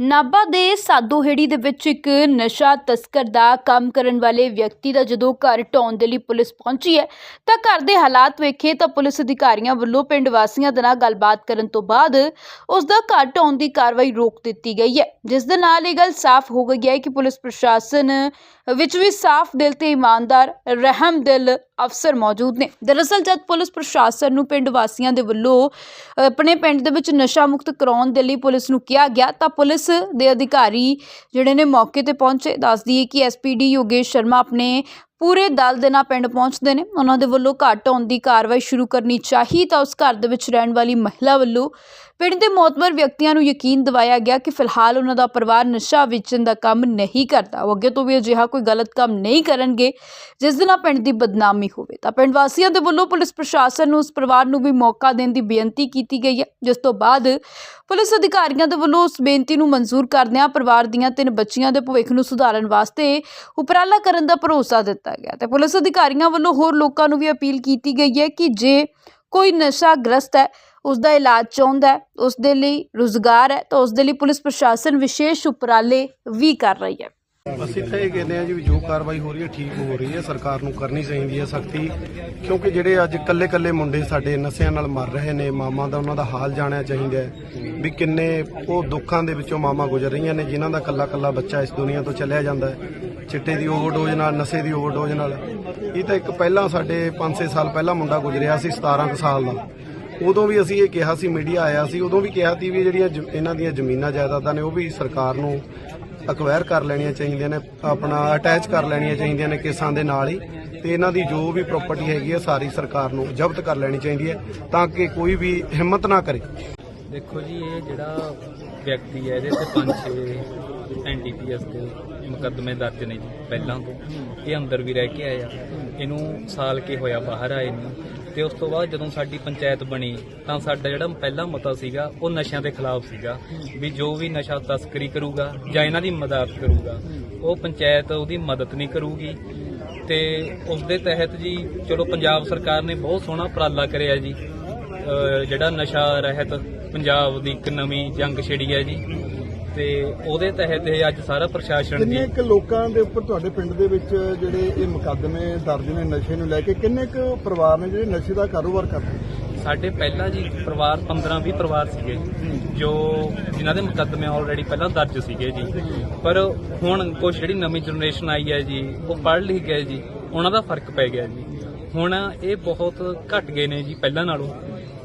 ਨਾਭਾ ਦੇ ਸਾਦੋਹੇੜੀ ਦੇ ਵਿੱਚ ਇੱਕ ਨਸ਼ਾ ਤਸਕਰ ਦਾ ਕੰਮ ਕਰਨ ਵਾਲੇ ਵਿਅਕਤੀ ਦਾ ਜਦੋਂ ਘਰ ਢਾਉਣ ਦੇ ਲਈ ਪੁਲਿਸ ਪਹੁੰਚੀ ਹੈ, ਤਾਂ ਘਰ ਦੇ ਹਾਲਾਤ ਵੇਖੇ ਤਾਂ ਪੁਲਿਸ ਅਧਿਕਾਰੀਆਂ ਵੱਲੋਂ ਪਿੰਡ ਵਾਸੀਆਂ ਦੇ ਨਾਲ ਗੱਲਬਾਤ ਕਰਨ ਤੋਂ ਬਾਅਦ ਉਸ ਦਾ ਘਰ ਢਾਉਣ ਦੀ ਕਾਰਵਾਈ ਰੋਕ ਦਿੱਤੀ ਗਈ ਹੈ, ਜਿਸ ਦੇ ਨਾਲ ਇਹ ਗੱਲ ਸਾਫ਼ ਹੋ ਗਈ ਹੈ ਕਿ ਪੁਲਿਸ ਪ੍ਰਸ਼ਾਸਨ ਵਿੱਚ ਵੀ ਸਾਫ਼ ਦਿਲ ਤੇ ਇਮਾਨਦਾਰ, ਰਹਿਮ ਦਿਲ ਅਫਸਰ ਮੌਜੂਦ ਨੇ। ਦਰਅਸਲ ਜਦ ਪੁਲਿਸ ਪ੍ਰਸ਼ਾਸਨ ਨੂੰ ਪਿੰਡ ਵਾਸੀਆਂ ਦੇ ਵੱਲੋਂ ਆਪਣੇ ਪਿੰਡ ਦੇ ਵਿੱਚ ਨਸ਼ਾ ਮੁਕਤ ਕਰਾਉਣ ਦੇ ਲਈ ਪੁਲਿਸ ਨੂੰ ਕਿਹਾ ਗਿਆ, ਤਾਂ ਪੁਲਿਸ ਦੇ ਅਧਿਕਾਰੀ ਜਿਹੜੇ ਨੇ ਮੌਕੇ ਤੇ ਪਹੁੰਚੇ ਦੱਸਦੀ ਹੈ ਕਿ ਐਸਪੀਡੀ ਯੋਗੇਸ਼ ਸ਼ਰਮਾ ਆਪਣੇ ਪੂਰੇ ਦਲ ਦੇ ਨਾਲ ਪਿੰਡ ਪਹੁੰਚਦੇ ਨੇ। ਉਹਨਾਂ ਦੇ ਵੱਲੋਂ ਘੱਟ ਹੋਣ ਦੀ ਕਾਰਵਾਈ ਸ਼ੁਰੂ ਕਰਨੀ ਚਾਹੀ ਤਾਂ ਉਸ ਘਰ ਦੇ ਵਿੱਚ ਰਹਿਣ ਵਾਲੀ ਮਹਿਲਾ ਵੱਲੋਂ ਪਿੰਡ ਦੇ ਮੌਤਬਰ ਵਿਅਕਤੀਆਂ ਨੂੰ ਯਕੀਨ ਦਿਵਾਇਆ ਗਿਆ ਕਿ ਫਿਲਹਾਲ ਉਹਨਾਂ ਦਾ ਪਰਿਵਾਰ ਨਸ਼ਾ ਵੇਚਣ ਦਾ ਕੰਮ ਨਹੀਂ ਕਰਦਾ। ਉਹ ਅੱਗੇ ਤੋਂ ਵੀ ਅਜਿਹਾ ਕੋਈ ਗਲਤ ਕੰਮ ਨਹੀਂ ਕਰਨਗੇ, ਜਿਸ ਦੇ ਨਾਲ ਪਿੰਡ ਦੀ ਬਦਨਾਮੀ ਹੋਵੇ। ਤਾਂ ਪਿੰਡ ਵਾਸੀਆਂ ਦੇ ਵੱਲੋਂ ਪੁਲਿਸ ਪ੍ਰਸ਼ਾਸਨ ਨੂੰ ਉਸ ਪਰਿਵਾਰ ਨੂੰ ਵੀ ਮੌਕਾ ਦੇਣ ਦੀ ਬੇਨਤੀ ਕੀਤੀ ਗਈ ਹੈ, ਜਿਸ ਤੋਂ ਬਾਅਦ ਪੁਲਿਸ ਅਧਿਕਾਰੀਆਂ ਦੇ ਵੱਲੋਂ ਉਸ ਬੇਨਤੀ ਨੂੰ ਮਨਜ਼ੂਰ ਕਰਦਿਆਂ ਪਰਿਵਾਰ ਦੀਆਂ ਤਿੰਨ ਬੱਚੀਆਂ ਦੇ ਭਵਿੱਖ ਨੂੰ ਸੁਧਾਰਨ ਵਾਸਤੇ ਉਪਰਾਲਾ ਕਰਨ ਦਾ ਭਰੋਸਾ ਦਿੱਤਾ ਗਿਆ ਤੇ ਪੁਲਿਸ ਅਧਿਕਾਰੀਆਂ ਵੱਲੋਂ ਹੋਰ ਲੋਕਾਂ ਨੂੰ ਵੀ ਅਪੀਲ ਕੀਤੀ ਗਈ ਹੈ ਕਿ ਜੇ ਕੋਈ ਨਸ਼ਾ ਗ੍ਰਸਤ ਹੈ ਉਸ ਦਾ ਇਲਾਜ ਚਾਹੁੰਦਾ ਹੈ ਉਸ ਦੇ ਲਈ ਰੁਜ਼ਗਾਰ ਹੈ, ਤਾਂ ਉਸ ਦੇ ਲਈ ਪੁਲਿਸ ਪ੍ਰਸ਼ਾਸਨ ਵਿਸ਼ੇਸ਼ ਉਪਰਾਲੇ ਵੀ ਕਰ ਰਹੀ ਹੈ। ਅਸੀਂ ਤਾਂ ਇਹ ਕਹਿੰਦੇ ਆ ਜੀ ਵੀ ਜੋ ਕਾਰਵਾਈ ਹੋ ਰਹੀ ਹੈ, ਠੀਕ ਹੋ ਰਹੀ ਹੈ, ਸਰਕਾਰ ਨੂੰ ਕਰਨੀ ਚਾਹੀਦੀ ਹੈ ਸਖਤੀ, ਕਿਉਂਕਿ ਜਿਹੜੇ ਅੱਜ ਕੱਲੇ ਕੱਲੇ ਮੁੰਡੇ ਸਾਡੇ ਨਸ਼ਿਆਂ ਨਾਲ ਮਰ ਰਹੇ ਨੇ, ਮਾਮਾ ਦਾ ਉਹਨਾਂ ਦਾ ਹਾਲ ਜਾਣਿਆ ਚਾਹੀਦਾ ਹੈ, ਵੀ ਕਿੰਨੇ ਉਹ ਦੁੱਖਾਂ ਦੇ ਵਿੱਚੋਂ ਮਾਮਾ ਗੁਜ਼ਰ ਰਹੀਆਂ ਨੇ, ਜਿਨ੍ਹਾਂ ਦਾ ਕੱਲਾ ਕੱਲਾ ਬੱਚਾ ਇਸ ਦੁਨੀਆ ਤੋਂ ਚਲਿਆ ਜਾਂਦਾ ਹੈ, ਚਿੱਟੇ ਦੀ ਓਵਰਡੋਜ਼ ਨਾਲ, ਨਸ਼ੇ ਦੀ ਓਵਰਡੋਜ਼ ਨਾਲ। ਇਹ ਤਾਂ ਇੱਕ ਪਹਿਲਾਂ ਸਾਡੇ 5-6 ਸਾਲ ਪਹਿਲਾਂ ਮੁੰਡਾ ਗੁਜ਼ਰਿਆ ਸੀ 17 ਕੁ ਸਾਲ ਦਾ। ਉਦੋਂ ਵੀ ਅਸੀਂ ਇਹ ਕਿਹਾ ਸੀ, ਮੀਡੀਆ ਆਇਆ ਸੀ, ਉਦੋਂ ਵੀ ਕਿਹਾ ਸੀ ਵੀ ਜਿਹੜੀਆਂ ਇਹਨਾਂ ਦੀਆਂ ਜ਼ਮੀਨਾਂ ਜਾਇਦਾਦਾਂ ਨੇ, ਉਹ ਵੀ ਸਰਕਾਰ ਨੂੰ ਅਕਵਾਇਰ ਕਰ ਲੈਣੀਆਂ ਚਾਹੀਦੀਆਂ ਨੇ, ਆਪਣਾ ਅਟੈਚ ਕਰ ਲੈਣੀਆਂ ਚਾਹੀਦੀਆਂ ਨੇ ਕੇਸਾਂ ਦੇ ਨਾਲ ਹੀ, ਤੇ ਇਹਨਾਂ ਦੀ ਜੋ ਵੀ ਪ੍ਰਾਪਰਟੀ ਹੈਗੀ ਹੈ ਸਾਰੀ ਸਰਕਾਰ ਨੂੰ ਜ਼ਬਤ ਕਰ ਲੈਣੀ ਚਾਹੀਦੀ ਹੈ, ਤਾਂ ਕਿ ਕੋਈ ਵੀ ਹਿੰਮਤ ਨਾ ਕਰੇ। ਦੇਖੋ ਜੀ, ਇਹ ਜਿਹੜਾ ਵਿਅਕਤੀ ਹੈ, ਇਹਦੇ ਤੇ ਪੰਜ ਛੇ ਐਨਡੀਪੀਐਸ ਦੇ ਮੁਕੱਦਮੇ ਦਰਜ ਨੇ ਜੀ, ਪਹਿਲਾਂ ਤੋਂ। ਇਹ ਅੰਦਰ ਵੀ ਰਹਿ ਕੇ ਆਇਆ ਇਹਨੂੰ ਸਾਲ ਕੇ ਹੋਇਆ ਬਾਹਰ ਆਏ ਨੂੰ। ਤੇ ਉਸ ਤੋਂ ਬਾਅਦ ਜਦੋਂ ਸਾਡੀ ਪੰਚਾਇਤ ਬਣੀ, ਤਾਂ ਸਾਡਾ ਜਿਹੜਾ ਪਹਿਲਾ ਮਤਾ ਸੀਗਾ, ਉਹ ਨਸ਼ਿਆਂ ਦੇ ਖਿਲਾਫ ਸੀਗਾ। ਵੀ ਜੋ ਵੀ ਨਸ਼ਾ ਤਸਕਰੀ ਕਰੂਗਾ ਜਾਂ ਇਹਨਾਂ ਦੀ ਮਦਦ ਕਰੂਗਾ, ਉਹ ਪੰਚਾਇਤ ਉਹਦੀ ਮਦਦ ਨਹੀਂ ਕਰੂਗੀ। ਤੇ ਉਸ ਦੇ ਤਹਿਤ ਜੀ, ਚਲੋ ਪੰਜਾਬ ਸਰਕਾਰ ਨੇ ਬਹੁਤ ਸੋਹਣਾ ਉਪਰਾਲਾ ਕਰਿਆ ਜੀ। ਜਿਹੜਾ ਨਸ਼ਾ ਰਹਿਤ ਪੰਜਾਬ ਦੀ ਇੱਕ ਨਵੀਂ ਜੰਗ ਛਿੜੀ ਹੈ ਜੀ। ਤੇ ਉਹਦੇ ਤਹਿਤ ਇਹ ਅੱਜ ਸਾਰਾ ਪ੍ਰਸ਼ਾਸਨ ਜੀ ਕਿੰਨੇ ਕੁ ਲੋਕਾਂ ਦੇ ਉੱਪਰ ਤੁਹਾਡੇ ਪਿੰਡ ਦੇ ਵਿੱਚ ਜਿਹੜੇ ਇਹ ਮੁਕੱਦਮੇ ਦਰਜ ਨੇ ਨਸ਼ੇ ਨੂੰ ਲੈ ਕੇ ਕਿੰਨੇ ਕੁ ਪਰਿਵਾਰ ਨੇ ਜਿਹੜੇ ਨਸ਼ੇ ਦਾ ਕਾਰੋਬਾਰ ਕਰਦੇ ਸਾਡੇ ਪਹਿਲਾਂ ਜੀ ਪਰਿਵਾਰ 15-20 ਪਰਿਵਾਰ ਸੀਗੇ ਜੋ ਜਿਨ੍ਹਾਂ ਦੇ ਮੁਕੱਦਮੇ ਆਲਰੇਡੀ ਪਹਿਲਾਂ ਦਰਜ ਸੀਗੇ ਜੀ। ਪਰ ਹੁਣ ਕੁਝ ਜਿਹੜੀ ਨਵੀਂ ਜਨਰੇਸ਼ਨ ਆਈ ਹੈ ਜੀ ਉਹ ਪੜ੍ਹ ਲਿਖ ਗਏ ਜੀ ਉਹਨਾਂ ਦਾ ਫ਼ਰਕ ਪੈ ਗਿਆ ਜੀ। ਹੁਣ ਇਹ ਬਹੁਤ ਘਟ ਗਏ ਨੇ ਜੀ ਪਹਿਲਾਂ ਨਾਲੋਂ।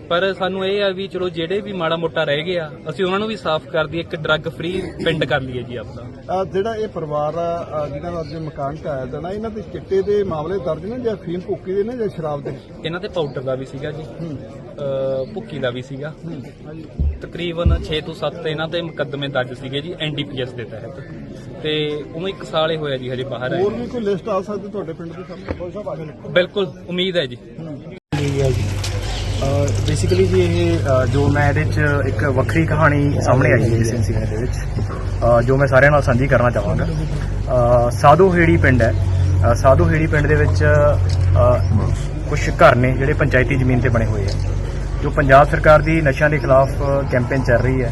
ਪਰ ਸਾਨੂੰ ਇਹ ਆ ਵੀ ਚਲੋ ਜਿਹੜੇ ਵੀ ਮਾੜਾ ਮੋਟਾ ਰਹਿ ਗਿਆ ਅਸੀਂ ਉਹਨਾਂ ਨੂੰ ਵੀ ਸਾਫ਼ ਕਰ ਦਈਏ ਇੱਕ ਡਰੱਗ ਫ੍ਰੀ ਪਿੰਡ ਕਰ ਲਈਏ ਜੀ ਆਪਦਾ। ਆ ਜਿਹੜਾ ਇਹ ਪਰਿਵਾਰ ਆ ਜਿਹਨਾਂ ਦਾ ਅੱਜ ਮਕਾਨ ਢਾਇਆ ਦੇਣਾ ਇਹਨਾਂ ਦੇ ਚਿੱਟੇ ਦੇ ਮਾਮਲੇ ਦਰਜ ਨੇ ਜਾਂ ਫੀਮ ਭੁੱਕੀ ਦੇ ਨੇ ਜਾਂ ਸ਼ਰਾਬ ਦੇ? ਇਹਨਾਂ ਤੇ ਪਾਊਡਰ ਦਾ ਵੀ ਸੀਗਾ ਜੀ। ਭੁੱਕੀ ਦਾ ਵੀ ਸੀਗਾ। ਹੂੰ। ਤਕਰੀਬਨ 6 ਤੋਂ 7 ਇਹਨਾਂ ਤੇ ਮੁਕੱਦਮੇ ਦਰਜ ਸੀਗੇ ਜੀ ਐਨਡੀਪੀਐਸ ਦੇ ਤਹਿਤ। ਤੇ ਉਹਨੂੰ ਇੱਕ ਸਾਲ ਹੀ ਹੋਇਆ ਜੀ ਹਜੇ ਬਾਹਰ ਆਏ ਹੋਰ ਵੀ ਕੋਈ ਲਿਸਟ ਆ ਸਕਦੀ ਤੁਹਾਡੇ ਪਿੰਡ ਦੇ ਸਾਹਮਣੇ? ਬਿਲਕੁਲ ਉਮੀਦ ਹੈ ਜੀ। ਲਈ ਹੈ ਜੀ। ਬੇਸਿਕਲੀ ਜੀ ਇਹ ਅ, ਜੋ ਮੈਂ ਇਹਦੇ 'ਚ ਇੱਕ ਵੱਖਰੀ ਕਹਾਣੀ ਸਾਹਮਣੇ ਆਈ ਹੈ ਇਸ ਇਨਸੀਡੈਂਟ ਦੇ ਵਿੱਚ ਅ, ਜੋ ਮੈਂ ਸਾਰਿਆਂ ਨਾਲ ਸਾਂਝੀ ਕਰਨਾ ਚਾਹਾਂਗਾ। ਅ, ਸਾਧੂ ਹੇੜੀ ਪਿੰਡ ਹੈ। ਅ, ਸਾਧੂ ਹੇੜੀ ਪਿੰਡ ਦੇ ਵਿੱਚ ਕੁਝ ਘਰ ਨੇ ਜਿਹੜੇ ਪੰਚਾਇਤੀ ਜ਼ਮੀਨ ਤੇ ਬਣੇ ਹੋਏ ਆ ਜੋ ਪੰਜਾਬ ਸਰਕਾਰ ਦੀ ਨਸ਼ਿਆਂ ਦੇ ਖਿਲਾਫ ਕੈਂਪੇਨ ਚੱਲ ਰਹੀ ਹੈ।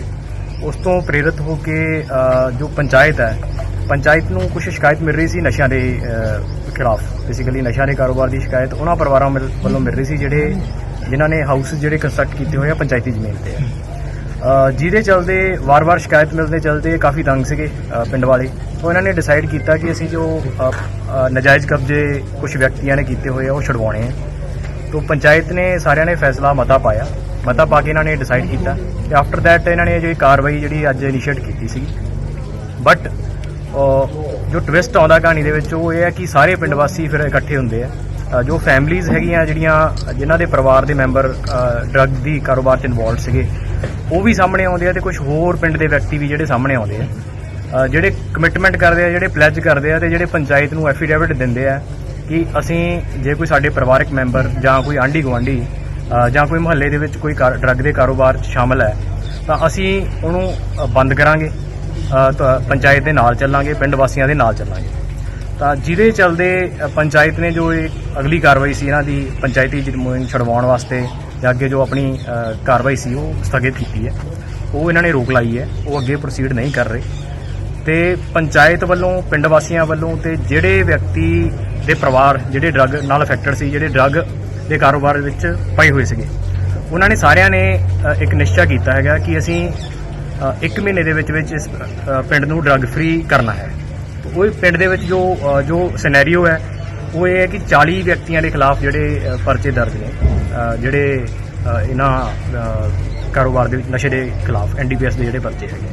ਉਸ ਤੋਂ ਪ੍ਰੇਰਿਤ ਹੋ ਕੇ ਅ, ਜੋ ਪੰਚਾਇਤ ਹੈ ਪੰਚਾਇਤ ਨੂੰ ਕੁਝ ਸ਼ਿਕਾਇਤ ਮਿਲ ਰਹੀ ਸੀ ਨਸ਼ਿਆਂ ਦੇ ਅ, ਖਿਲਾਫ। ਬੇਸਿਕਲੀ ਨਸ਼ਿਆਂ ਦੇ ਕਾਰੋਬਾਰ ਦੀ ਸ਼ਿਕਾਇਤ ਉਹਨਾਂ ਪਰਿਵਾਰਾਂ ਮਿਲ- ਵੱਲੋਂ ਮਿਲ ਰਹੀ ਸੀ ਜਿਹੜੇ ਜਿਨ੍ਹਾਂ ਨੇ ਹਾਊਸ ਜਿਹੜੇ ਕੰਸਟਰਕਟ ਕੀਤੇ ਹੋਏ ਆ ਪੰਚਾਇਤੀ ਜ਼ਮੀਨ ਤੇ। ਆ ਜਿਹਦੇ ਚਲਦੇ ਵਾਰ-ਵਾਰ ਸ਼ਿਕਾਇਤ ਮਿਲਦੇ ਚਲਦੇ ਕਾਫੀ ਤੰਗ ਸੀਗੇ ਪਿੰਡ ਵਾਲੇ। ਤੋਂ ਇਹਨਾਂ ਨੇ ਡਿਸਾਈਡ ਕੀਤਾ ਕਿ ਅਸੀਂ ਜੋ ਅ, ਨਜਾਇਜ਼ ਕਬਜ਼ੇ ਕੁਝ ਵਿਅਕਤੀਆਂ ਨੇ ਕੀਤੇ ਹੋਏ ਆ ਉਹ ਛਡਵਾਉਣੇ ਆ। ਤੋਂ ਪੰਚਾਇਤ ਨੇ ਸਾਰਿਆਂ ਨੇ ਫੈਸਲਾ ਮਤਾ ਪਾਇਆ। ਮਤਾ ਪਾ ਕੇ ਇਹਨਾਂ ਨੇ ਡਿਸਾਈਡ ਕੀਤਾ। ਤੇ ਆਫਟਰ ਥੈਟ ਇਹਨਾਂ ਨੇ ਜਿਹੜੀ ਕਾਰਵਾਈ ਜਿਹੜੀ ਅੱਜ ਇਨੀਸ਼ੀਏਟ ਕੀਤੀ ਸੀ ਬਟ ਜੋ ਟਵਿਸਟ ਆਉਂਦਾ ਕਹਾਣੀ ਦੇ ਵਿੱਚ ਉਹ ਇਹ ਹੈ ਕਿ ਸਾਰੇ ਪਿੰਡ ਵਾਸੀ ਫਿਰ ਇਕੱਠੇ ਹੁੰਦੇ ਆ। ਜੋ ਫੈਮਲੀਆਂ ਹੈਗੀਆਂ ਜਿਹੜੀਆਂ, ਜਿਨ੍ਹਾਂ ਦੇ ਪਰਿਵਾਰ ਦੇ ਮੈਂਬਰ ਡਰੱਗ ਦੀ ਕਾਰੋਬਾਰ 'ਚ ਇਨਵੋਲਡ ਸੀਗੇ, ਉਹ ਵੀ ਸਾਹਮਣੇ ਆਉਂਦੇ ਆ ਤੇ ਕੁਝ ਹੋਰ ਪਿੰਡ ਦੇ ਵਿਅਕਤੀ ਵੀ ਜਿਹੜੇ ਸਾਹਮਣੇ ਆਉਂਦੇ ਆ। ਜਿਹੜੇ ਕਮਿਟਮੈਂਟ ਕਰਦੇ ਆ, ਜਿਹੜੇ ਪਲੈਜ ਕਰਦੇ ਆ ਤੇ ਜਿਹੜੇ ਪੰਚਾਇਤ ਨੂੰ ਐਫੀਡੇਵਿਟ ਦਿੰਦੇ ਆ ਕਿ ਅਸੀਂ ਜੇ ਕੋਈ ਸਾਡੇ ਪਰਿਵਾਰਕ ਮੈਂਬਰ ਜਾਂ ਕੋਈ ਆਂਢੀ ਗੁਆਂਢੀ ਜਾਂ ਕੋਈ ਮੁਹੱਲੇ ਦੇ ਵਿੱਚ ਕੋਈ ਡਰੱਗ ਦੇ ਕਾਰੋਬਾਰ 'ਚ ਸ਼ਾਮਲ ਹੈ, ਤਾਂ ਅਸੀਂ ਉਹਨੂੰ ਬੰਦ ਕਰਾਂਗੇ। ਪੰਚਾਇਤ ਦੇ ਨਾਲ ਚੱਲਾਂਗੇ, ਪਿੰਡ ਵਾਸੀਆਂ ਦੇ ਨਾਲ ਚੱਲਾਂਗੇ। ਤਾਂ ਜਿਹਦੇ ਚਲਦੇ ਪੰਚਾਇਤ ਨੇ ਜੋ ਇਹ ਅਗਲੀ ਕਾਰਵਾਈ ਸੀ ਇਹਨਾਂ ਦੀ ਪੰਚਾਇਤੀ ਮੁਹਿੰਮ ਛਡਵਾਉਣ ਵਾਸਤੇ ਜਾਂ ਅੱਗੇ ਜੋ ਆਪਣੀ ਕਾਰਵਾਈ ਸੀ ਉਹ ਸਥਗਿਤ ਕੀਤੀ ਹੈ। ਉਹ ਇਹਨਾਂ ਨੇ ਰੋਕ ਲਾਈ ਹੈ ਉਹ ਅੱਗੇ ਪ੍ਰੋਸੀਡ ਨਹੀਂ ਕਰ ਰਹੇ। ਤੇ ਪੰਚਾਇਤ ਵੱਲੋਂ ਪਿੰਡ ਵਾਸੀਆਂ ਵੱਲੋਂ ਤੇ ਜਿਹੜੇ ਵਿਅਕਤੀ ਦੇ ਪਰਿਵਾਰ ਜਿਹੜੇ ਡਰੱਗ ਨਾਲ ਅਫੈਕਟਡ ਸੀ ਜਿਹੜੇ ਡਰੱਗ ਦੇ ਕਾਰੋਬਾਰ ਵਿੱਚ ਪਏ ਹੋਏ ਸੀਗੇ ਉਹਨਾਂ ਨੇ ਸਾਰਿਆਂ ਨੇ ਇੱਕ ਨਿਸ਼ਚਾ ਕੀਤਾ ਹੈਗਾ ਕਿ ਅਸੀਂ ਅ, ਇੱਕ ਮਹੀਨੇ ਦੇ ਵਿੱਚ ਵਿੱਚ ਇਸ ਪਿੰਡ ਨੂੰ ਡਰੱਗ ਫ੍ਰੀ ਕਰਨਾ ਹੈ। ਉਹ ਪਿੰਡ ਦੇ ਵਿੱਚ ਜੋ ਅ, ਜੋ ਸਿਨੈਰੀਓ ਹੈ ਉਹ ਇਹ ਹੈ ਕਿ 40 ਵਿਅਕਤੀਆਂ ਦੇ ਖਿਲਾਫ ਜਿਹੜੇ ਅ, ਪਰਚੇ ਦਰਜ ਨੇ। ਅ, ਜਿਹੜੇ ਅ, ਇਹਨਾਂ ਅ, ਕਾਰੋਬਾਰ ਦੇ ਵਿੱਚ ਨਸ਼ੇ ਦੇ ਖਿਲਾਫ ਐਨਡੀਪੀਐਸ ਦੇ ਜਿਹੜੇ ਪਰਚੇ ਹੈਗੇ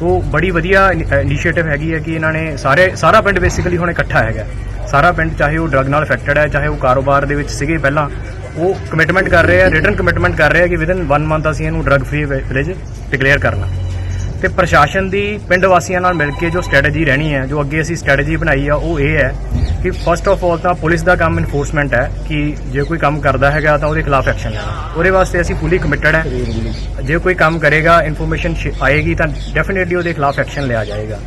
ਤੋ ਬੜੀ ਵਧੀਆ ਇਨੀਸ਼ੀਏਟਿਵ ਹੈਗੀ ਹੈ ਕਿ ਇਹਨਾਂ ਨੇ ਸਾਰੇ ਸਾਰਾ ਪਿੰਡ ਬੇਸਿਕਲੀ ਹੁਣ ਇਕੱਠਾ ਹੈਗਾ। ਸਾਰਾ ਪਿੰਡ ਚਾਹੇ ਉਹ ਡਰਗ ਨਾਲ ਅਫੈਕਟਡ ਹੈ ਚਾਹੇ ਉਹ ਕਾਰੋਬਾਰ ਦੇ ਵਿੱਚ ਸੀਗੇ ਪਹਿਲਾਂ ਉਹ ਕਮਿਟਮੈਂਟ ਕਰ ਰਹੇ ਆ ਰਿਟਰਨ ਕਮਿਟਮੈਂਟ ਕਰ ਰਹੇ ਆ ਕਿ ਵਿਦਨ 1 ਮੰਥ ਅਸੀਂ ਇਹਨੂੰ ਡਰਗ ਫ੍ਰੀ ਵਿਲੇਜ ਡਿਕਲੇਅਰ ਕਰਨਾ। ਤੇ ਪ੍ਰਸ਼ਾਸਨ ਦੀ ਪਿੰਡ ਵਾਸੀਆਂ ਨਾਲ ਮਿਲ ਕੇ ਜੋ ਸਟ੍ਰੈਟਜੀ ਰਹਿਣੀ ਹੈ, ਜੋ ਅੱਗੇ ਅਸੀਂ ਸਟ੍ਰੈਟਜੀ ਬਣਾਈ ਆ, ਉਹ ਇਹ ਹੈ ਕਿ ਫਸਟ ਆਫ ਆਲ ਤਾਂ ਪੁਲਿਸ ਦਾ ਕੰਮ ਇਨਫੋਰਸਮੈਂਟ ਹੈ ਕਿ ਜੇ ਕੋਈ ਕੰਮ ਕਰਦਾ ਹੈਗਾ ਤਾਂ ਉਹਦੇ ਖਿਲਾਫ ਐਕਸ਼ਨ ਲੈਣਾ। ਉਹਦੇ ਵਾਸਤੇ ਅਸੀਂ ਫੁੱਲੀ ਕਮਿਟਡ ਹੈ। ਜੇ ਕੋਈ ਕੰਮ ਕਰੇਗਾ ਇਨਫੋਰਮੇਸ਼ਨ ਆਏਗੀ ਤਾਂ ਡੈਫੀਨਿਟਲੀ ਉਹਦੇ ਖਿਲਾਫ ਐਕਸ਼ਨ ਲਿਆ ਜਾਏਗਾ।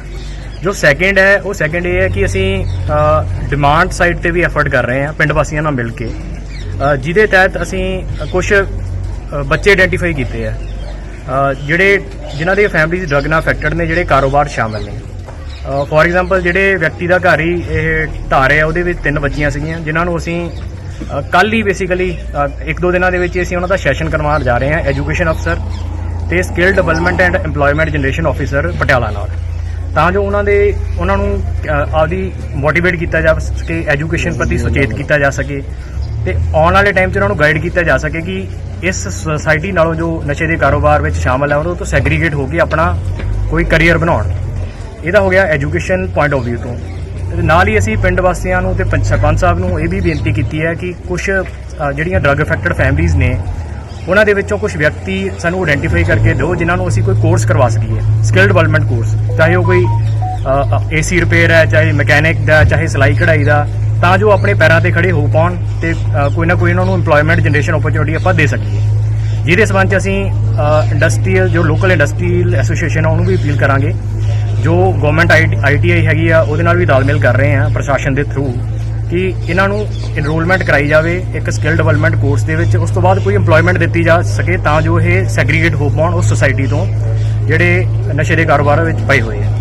ਜੋ ਸੈਕੰਡ ਹੈ, ਉਹ ਸੈਕੰਡ ਇਹ ਹੈ ਕਿ ਅਸੀਂ ਡਿਮਾਂਡ ਸਾਈਡ ਤੇ ਵੀ ਐਫਰਟ ਕਰ ਰਹੇ ਹਾਂ ਪਿੰਡ ਵਾਸੀਆਂ ਨਾਲ ਮਿਲ ਕੇ। ਜਿਹਦੇ ਤਹਿਤ ਅਸੀਂ ਕੁਝ ਬੱਚੇ ਆਇਡੈਂਟੀਫਾਈ ਕੀਤੇ ਆ। ਜਿਹੜੇ ਜਿਨ੍ਹਾਂ ਦੇ ਫੈਮਿਲੀਜ਼ ਡਰਗ ਨਾਲ ਅਫੈਕਟਡ ਨੇ ਜਿਹੜੇ ਕਾਰੋਬਾਰ ਸ਼ਾਮਲ ਨੇ। ਫੋਰ ਐਗਜ਼ਾਮਪਲ ਜਿਹੜੇ ਵਿਅਕਤੀ ਦਾ ਘਰ ਹੀ ਇਹ ਢਾਹ ਰਿਹਾ ਉਹਦੇ ਵਿੱਚ ਤਿੰਨ ਬੱਚੀਆਂ ਸੀਗੀਆਂ ਜਿਨ੍ਹਾਂ ਨੂੰ ਅਸੀਂ ਕੱਲ ਹੀ ਬੇਸਿਕਲੀ ਇੱਕ ਦੋ ਦਿਨਾਂ ਦੇ ਵਿੱਚ ਹੀ ਅਸੀਂ ਉਹਨਾਂ ਦਾ ਸੈਸ਼ਨ ਕਰਵਾਉਣ ਜਾ ਰਹੇ ਹਾਂ ਐਜੂਕੇਸ਼ਨ ਅਫਸਰ ਤੇ skill development and EMPLOYMENT generation officer Patiala ਨਾਲ। ਤਾਂ ਜੋ ਉਹਨਾਂ ਦੇ ਉਹਨਾਂ ਨੂੰ ਅ, ਆਪਦੀ ਮੋਟੀਵੇਟ ਕੀਤਾ ਜਾ ਸਕੇ ਐਜੂਕੇਸ਼ਨ ਪ੍ਰਤੀ ਸੁਚੇਤ ਕੀਤਾ ਜਾ ਸਕੇ। ਤੇ ਆਉਣ ਵਾਲੇ ਟਾਈਮ 'ਚ ਉਹਨਾਂ ਨੂੰ ਗਾਈਡ ਕੀਤਾ ਜਾ ਸਕੇ ਕਿ ਇਸ ਸੁਸਾਇਟੀ ਨਾਲੋਂ ਜੋ ਨਸ਼ੇ ਦੇ ਕਾਰੋਬਾਰ ਵਿੱਚ ਸ਼ਾਮਲ ਹੈ ਉਹਨਾਂ ਤੋਂ ਸੈਗਰੀਗੇਟ ਹੋ ਕੇ ਆਪਣਾ ਕੋਈ ਕੈਰੀਅਰ ਬਣਾਉਣ। ਇਹਦਾ ਹੋ ਗਿਆ ਐਜੂਕੇਸ਼ਨ ਪੁਆਇੰਟ ਆਫ View ਤੋਂ। ਤੇ ਨਾਲ ਹੀ ਅਸੀਂ ਪਿੰਡ ਵਾਸੀਆਂ ਨੂੰ ਤੇ ਪੰਚ- ਸਰਪੰਚ ਸਾਹਿਬ ਨੂੰ ਇਹ ਵੀ ਬੇਨਤੀ ਕੀਤੀ ਹੈ ਕਿ ਕੁਝ ਜਿਹੜੀਆਂ ਡਰੱਗ ਅਫੈਕਟਡ ਫੈਮਿਲੀਆਂ ਨੇ, ਉਹਨਾਂ ਦੇ ਵਿੱਚੋਂ ਕੁਝ ਵਿਅਕਤੀ ਸਾਨੂੰ ਆਇਡੈਂਟੀਫਾਈ ਕਰਕੇ ਦਿਓ, ਜਿਨ੍ਹਾਂ ਨੂੰ ਅਸੀਂ ਕੋਈ ਕੋਰਸ ਕਰਵਾ ਸਕੀਏ ਸਕਿੱਲ ਡਿਵੈਲਪਮੈਂਟ ਕੋਰਸ ਚਾਹੇ ਉਹ ਕੋਈ ਏਸੀ ਰਿਪੇਅਰ ਹੈ, ਚਾਹੇ ਮਕੈਨਿਕ ਦਾ, ਚਾਹੇ ਸਿਲਾਈ ਕਢਾਈ ਦਾ। ਤਾਂ ਜੋ ਆਪਣੇ ਪੈਰਾਂ ਤੇ ਖੜੇ ਹੋ ਪਾਉਣ ਤੇ ਕੋਈ ਨਾ ਕੋਈ ਉਹਨਾਂ ਨੂੰ EMPLOYMENT ਜਨਰੇਸ਼ਨ ਓਪਰਚੁਨਿਟੀ ਆਪਾਂ ਦੇ ਸਕੀਏ। ਜਿਹਦੇ ਸਬੰਧ ਚ ਅਸੀਂ ਇੰਡਸਟਰੀਅਲ ਜੋ ਲੋਕਲ ਇੰਡਸਟਰੀਅਲ ਐਸੋਸੀਏਸ਼ਨ ਆ, ਉਹਨੂੰ ਵੀ ਅਪੀਲ ਕਰਾਂਗੇ। ਜੋ ਗਵਰਨਮੈਂਟ ਆਈਟੀਆਈ ਹੈਗੀ ਆ, ਉਹਦੇ ਨਾਲ ਵੀ ਤਾਲਮੇਲ ਕਰ ਰਹੇ ਆ ਪ੍ਰਸ਼ਾਸਨ ਦੇ ਥਰੂ ਕਿ ਇਹਨਾਂ ਨੂੰ ਇਨਰੋਲਮੈਂਟ ਕਰਾਈ ਜਾਵੇ, ਇੱਕ ਸਕਿੱਲ ਡਿਵੈਲਪਮੈਂਟ ਕੋਰਸ ਦੇ ਵਿੱਚ, ਉਸ ਤੋਂ ਬਾਅਦ ਕੋਈ EMPLOYMENT ਦਿੱਤੀ ਜਾ ਸਕੇ ਤਾਂ ਜੋ ਇਹ ਸੈਗਰੀਗੇਟ ਹੋ ਪਾਉਣ ਉਸ ਸੁਸਾਇਟੀ ਤੋਂ, ਜਿਹੜੇ ਨਸ਼ੇ ਦੇ ਕਾਰੋਬਾਰ ਵਿੱਚ ਪਏ ਹੋਏ ਆ।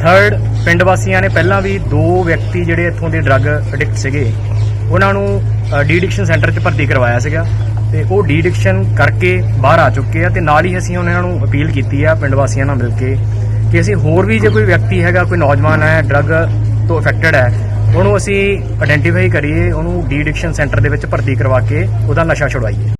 ਥਰਡ ਪਿੰਡ ਵਾਸੀਆਂ ਨੇ ਪਹਿਲਾਂ ਵੀ ਦੋ ਵਿਅਕਤੀ ਜਿਹੜੇ ਇੱਥੋਂ ਦੇ ਡਰੱਗ ਐਡਿਕਟ ਸੀਗੇ, ਉਹਨਾਂ ਨੂੰ ਡੀਡਿਕਸ਼ਨ ਸੈਂਟਰ 'ਚ ਭਰਤੀ ਕਰਵਾਇਆ ਸੀਗਾ ਤੇ ਉਹ ਡੀ ਐਡਿਕਸ਼ਨ ਕਰਕੇ ਬਾਹਰ ਆ ਚੁੱਕੇ ਆ ਤੇ ਨਾਲ ਹੀ ਅਸੀਂ ਉਹਨਾਂ ਨੂੰ ਅਪੀਲ ਕੀਤੀ ਆ ਪਿੰਡ ਵਾਸੀਆਂ ਨਾਲ ਮਿਲ ਕੇ ਕਿ ਅਸੀਂ ਹੋਰ ਵੀ ਜੇ ਕੋਈ ਵਿਅਕਤੀ ਹੈਗਾ, ਕੋਈ ਨੌਜਵਾਨ ਹੈ ਡਰੱਗ ਤੋਂ ਅਫੈਕਟਡ ਹੈ, ਉਹਨੂੰ ਅਸੀਂ ਆਇਡੈਂਟੀਫਾਈ ਕਰੀਏ, ਉਹਨੂੰ ਡੀਡਿਕਸ਼ਨ ਸੈਂਟਰ ਦੇ ਵਿੱਚ ਭਰਤੀ ਕਰਵਾ ਕੇ ਉਹਦਾ ਨਸ਼ਾ ਛੁਡਵਾਈਏ।